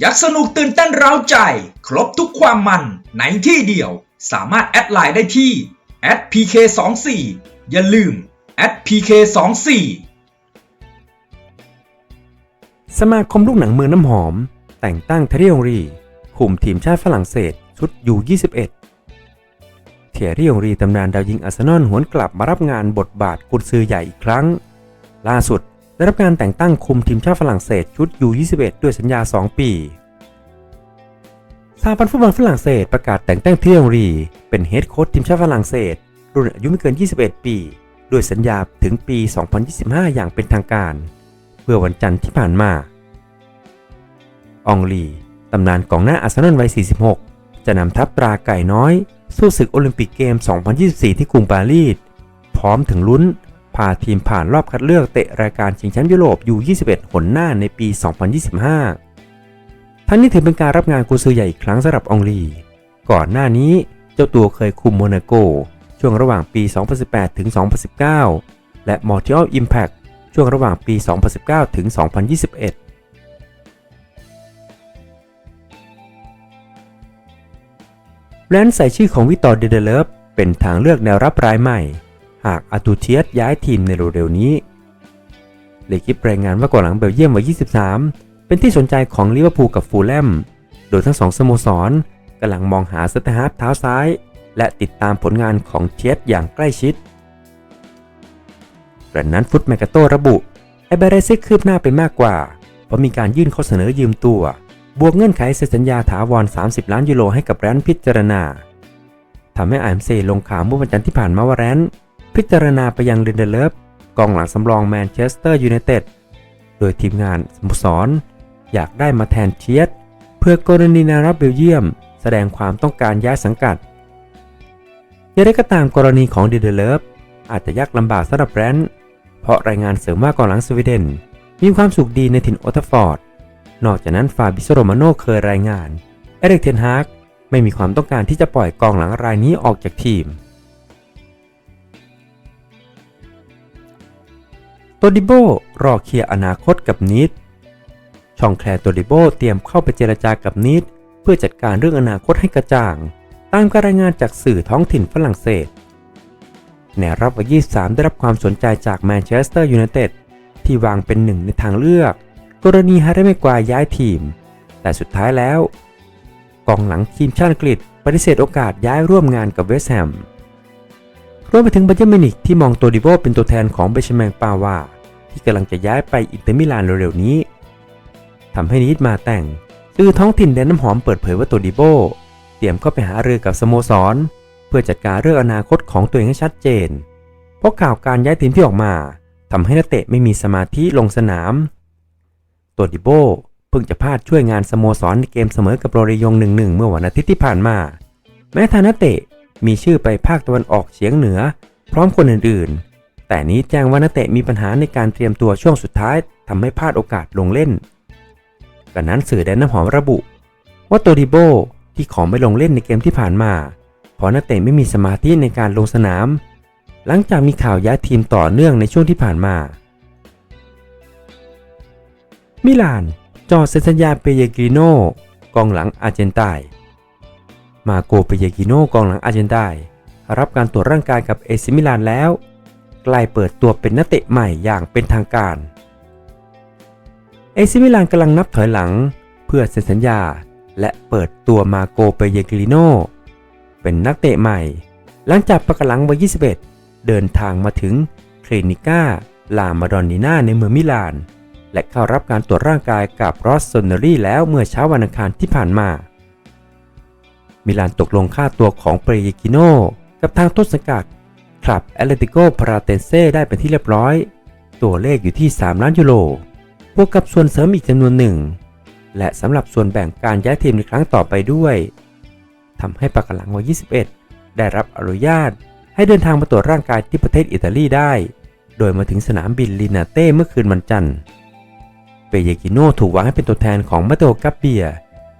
ยักสนุกตื่นเต้นเร้าใจ ครบทุกความมันในที่เดียว สามารถแอดไลน์ได้ที่ @pk24 อย่าลืม @pk24 สมาคมลูกหนังเมืองน้ำหอม แต่งตั้งเทเรียองรีคุมทีมชาติฝรั่งเศสชุดยู21เทเรียองรีตำนานดาวยิงอาร์เซนอลหวนกลับมารับงานบทบาทกุนซือใหญ่อีกครั้ง ล่าสุด ได้รับการแต่งตั้งคุมทีมชาติฝรั่งเศสชุดยู21 ด้วยสัญญา 2 ปีสหพันธ์ฟุตบอลฝรั่งเศสประกาศแต่งตั้งเทียงรี เป็นเฮดโค้ชทีมชาติฝรั่งเศส รุ่นอายุไม่เกิน 21 ปีด้วยสัญญาถึงปี 2025 อย่างเป็นทางการ เมื่อวันจันทร์ที่ผ่านมาอองลี ตำนานกองหน้าอาร์เซนอลวัย 46 จะนำทัพตราไก่น้อย สู้ศึกโอลิมปิกเกม 2024 ที่กรุงปารีส พร้อมถึงลุ้น พาทีมผ่านรอบคัดเลือกเตะรายการชิงแชมป์ยุโรปยู21 หนหน้าในปี 2025 ทั้งนี้ถือเป็นการรับงานกุซือใหญ่อีกครั้งสำหรับองลี ก่อนหน้านี้เจ้าตัวเคยคุมโมนาโก ช่วงระหว่างปี 2018 ถึง 2019 และมอ n ิ a อลอิมแพ t ช่วงระหว่างปี 2019 ถึง 2021แบรนด์ใส่ชื่อของวิตอร์เดเดเลฟเป็นทางเลือกแนวรับรายใหม่ หากอาตูเทียสย้ายทีมในเร็วๆนี้ เลกิปรายงานว่าก่องหลังเบลเยียมวัย 23 เป็นที่สนใจของลิเวอร์พูลกับฟูลแลม โดยทั้งสองสโมสรกำลังมองหาสเตฮาร์ฟเท้าซ้าย และติดตามผลงานของเทียสอย่างใกล้ชิดกระนั้นฟุตแมกาโตระบุไอเบเรซิกคืบหน้าไปมากกว่า เพราะมีการยื่นข้อเสนอยืมตัว บวกเงื่อนไขเซ็นสัญญาถาวร 30 ล้านยูโรให้กับแรนพิจารณาทำให้ไอเอ็มซีลงข่าวเมื่อวันจันทร์ที่ผ่านมาว่าแรน พิจารณาไปยังเรนเดเลฟกองหลังสำรองแมนเชสเตอร์ยูไนเต็ด โดยทีมงานสโมสร อยากได้มาแทนเชียสเพื่อกรณีนารับเบลเยียม แสดงความต้องการย้ายสังกัดอย่างไรก็ตามกรณีของเดเดเลฟอาจจะยากลำบากสำหรับแรนด์เพราะรายงานเสริมว่ากองหลังสวีเดน มีความสุขดีในถิ่นโอตฟอร์ด นอกจากนั้นฟาบิโซโรมาโนเคยรายงาน เอเริกเทนฮากไม่มีความต้องการที่จะปล่อยกองหลังรายนี้ออกจากทีม ตดิโบรอเคลียร์อนาคตกับนิด ช่องแคลร์ตดิโบเตรียมเข้าไปเจรจากับนิด เพื่อจัดการเรื่องอนาคตให้กระจ่าง ตามการรายงานจากสื่อท้องถิ่นฝรั่งเศสแนวรับวัย23 ได้รับความสนใจจากแมนเชสเตอร์ยูไนเต็ดที่วางเป็นหนึ่งในทางเลือก กรณีฮาร์เรย์แม็กวาย้ายทีม แต่สุดท้ายแล้ว กองหลังทีมชาติอังกฤษปฏิเสธโอกาสย้ายร่วมงานกับเวสต์แฮมรวมไปถึงบัตเยอร์มินิกที่มองโตดิโบเป็นตัวแทนของเบชแมงปาวา ที่กำลังจะย้ายไปอินเตอร์มิลานเร็วๆนี้ทำให้นิดมาแต่งสื่อท้องถิ่นแดนน้ำหอมเปิดเผยว่าโตดิโบเตรียมเข้าไปหาเรือกับสโมสร เพื่อจัดการเรื่องอนาคตของตัวเองให้ชัดเจน เพราะข่าวการย้ายทีมที่ออกมาทำให้นักเตะไม่มีสมาธิลงสนาม ตัวดิโบเพิ่งจะพลาดช่วยงานสโมสรในเกมเสมอกับโรเรยง1-1เมื่อวันอาทิตย์ที่ผ่านมา แม้ทางนักเตะมีชื่อไปภาคตะวันออกเฉียงเหนือ พร้อมคนอื่นๆ แต่นี้แจ้งว่านักเตะมีปัญหาในการเตรียมตัวช่วงสุดท้ายทำให้พลาดโอกาสลงเล่นกันนั้นสื่อแดนน้ำหอมระบุ ว่าตัวดิโบที่ขอไม่ลงเล่นในเกมที่ผ่านมา เพราะนักเตะไม่มีสมาธิในการลงสนาม หลังจากมีข่าวย้ายทีมต่อเนื่องในช่วงที่ผ่านมา มิลาน จอดเซ็นสัญญาเปเยกิโนกองหลังอาร์เจนไตนมาโกเปเยกิโนกองหลังอาร์เจนไตนรับการตรวจร่างกายกับเอซิมิลานแล้ว ใกล้เปิดตัวเป็นนักเตะใหม่อย่างเป็นทางการ เอซิมิลานกำลังนับถอยหลังเพื่อเซ็นสัญญา และเปิดตัวมาโกเปเยกิโนเป็นนักเตะใหม่ หลังจากประกาศหลังวัย 21 เดินทางมาถึงคลินิก้าลามาดอนนิน่าในเมืองมิลาน และเข้ารับการตรวจร่างกายกับรอสโซนเนอรี่แล้วเมื่อเช้าวันอังคารที่ผ่านมา มิลานตกลงค่าตัวของเปรยกิโนกับทางต้นสังกัด คลับแอตเลติโกพาราเตนเซ่ได้เป็นที่เรียบร้อย ตัวเลขอยู่ที่ 3 ล้านยูโรบวกกับส่วนเสริมอีกจำนวนหนึ่ง และสำหรับส่วนแบ่งการย้ายทีมในครั้งต่อไปด้วยทำให้ปากหลังวัย 21 ได้รับอนุญาต ให้เดินทางมาตรวจร่างกายที่ประเทศอิตาลีได้ โดยมาถึงสนามบินลินาเต้เมื่อคืนวันจันทร์ เปเยกิโนถูกวางให้เป็นตัวแทนของมาโตกัปเบีย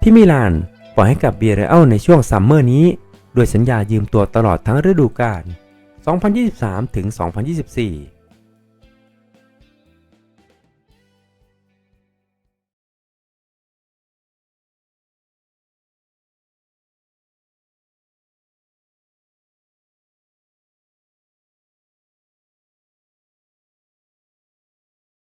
ที่มิลาน ปล่อยให้กับเบียเรอัลในช่วงซัมเมอร์นี้ด้วยสัญญายืมตัวตลอดทั้งฤดูกาล 2023 ถึง 2024